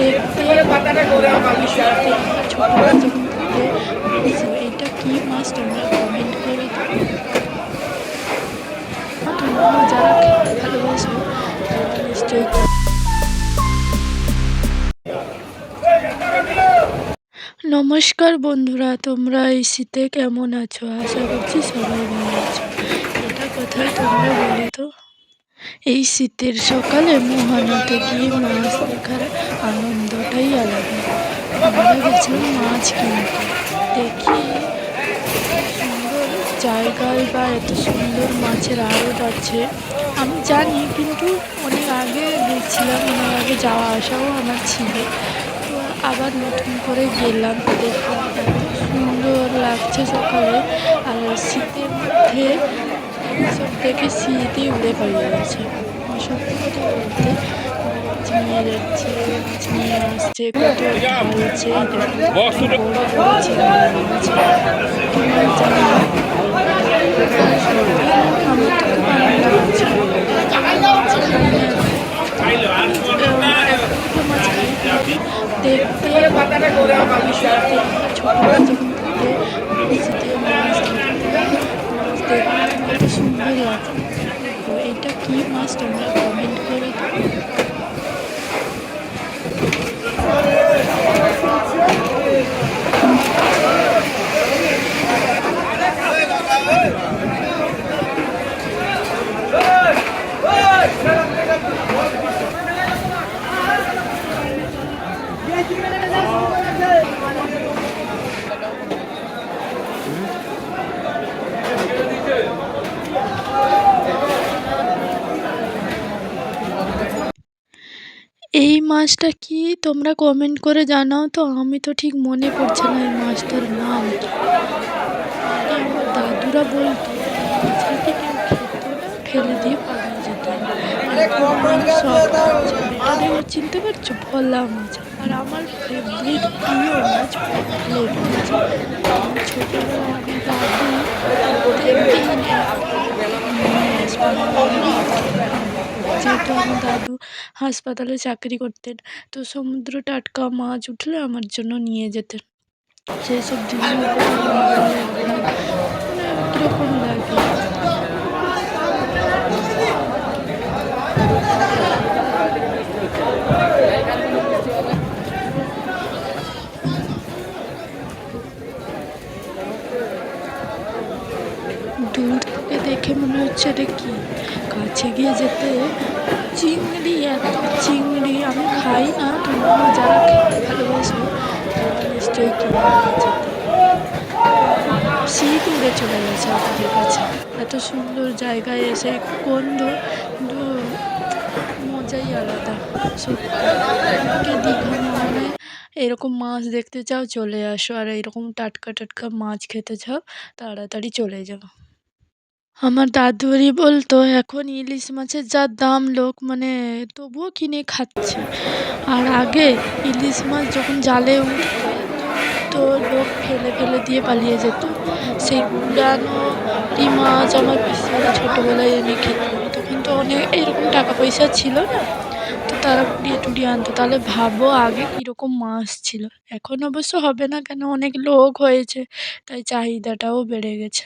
দেখতে এটা কি মাছ তোমরা কমেন্ট করে তোমরা যারা ভালোবাসো তারা নিশ্চয়ই নমস্কার বন্ধুরা তোমরা এই শীতে কেমন আছো? আশা করছি সবাই ভালো আছো। এটা কোথায় তোমরা বলো তো এই শীতের সকালে মোহানাতে গিয়ে মাছ দেখার আমরা গেছিলাম মাছ কিনতে দেখি সুন্দর জায়গায় বা এত সুন্দর মাছের আড়ত আছে। আমি জানি, কিন্তু অনেক আগে গেছিলাম অনেক আগে যাওয়া আসাও আমার ছিল। তো আবার নতুন করে গেলাম দেখলাম এত সুন্দর লাগছে সকালে। আর শীতের মধ্যে সব দেখে শীতই উড়ে পালিয়ে গেছে। সত্যি কথা বলতে নিয়ে যাচ্ছে মাছ নিয়ে আসছে বড় চিংড়ি মাছ কি মাছ জানি না। আমার তো খুব আনন্দ হচ্ছে দেখতে বিষয়টি ছোটরা যখন থেকে শীতে মাছ দেখতে মাছ দেখতে কত সুন্দর লাগে তো এটা কি মাছ তোমরা কমেন্ট করে দাও এই মাছটা কি তোমরা কমেন্ট করে জানাও তো, আমি তো ঠিক মনে পড়ছে না এই মাছটার নাম। দাদুরা বলতো ফেলে দিয়ে পালিয়ে যেত। চিনতে পারছ? ভোলা মাছ। আর আমার ফেভারিট প্রিয় মাছ আমি ছোটোবেলায় আমি দাদু প্রত্যেকদিন নিয়ে আসবেন যেহেতু আমার দাদু হাসপাতালে চাকরি করতেন। তো সমুদ্র টাটকা মাছ উঠলে আমার জন্য নিয়ে যেতেন। সেসব সব কীরকম লাগে। দূর থেকে দেখে মনে হচ্ছে এটা কি? কাছে গিয়ে যেতে চিংড়ি এত চিংড়ি আমি খাই না, তোমরা যারা খেতে ভালোবাসো তারা নিশ্চয়ই কিনে শীত উড়ে চলে গেছে আমাদের কাছে। এত সুন্দর জায়গায় এসে গন্ধ মজাই আলাদা, সত্যি। দীঘা মানে এরকম মাছ দেখতে চাও, চলে আসো। আর এরকম টাটকা টাটকা মাছ খেতে চাও, তাড়াতাড়ি চলে যাও। আমার দাদুরি বলতো, এখন ইলিশ মাছের যা দাম লোক মানে তবুও কিনে খাচ্ছে। আর আগে ইলিশ মাছ যখন জালে তো লোক ফেলে ফেলে দিয়ে পালিয়ে যেত। সেই পুরানো মাছ আমার পিসিরা ছোটোবেলায় এনে খেত তখন তো অনেক, এরকম টাকা পয়সা ছিল না, তো তারা কুড়িয়ে টুড়িয়ে আনতো। তাহলে ভাবো আগে কীরকম মাছ ছিল। এখন অবশ্য হবে না কেন, অনেক লোক হয়েছে, তাই চাহিদাটাও বেড়ে গেছে।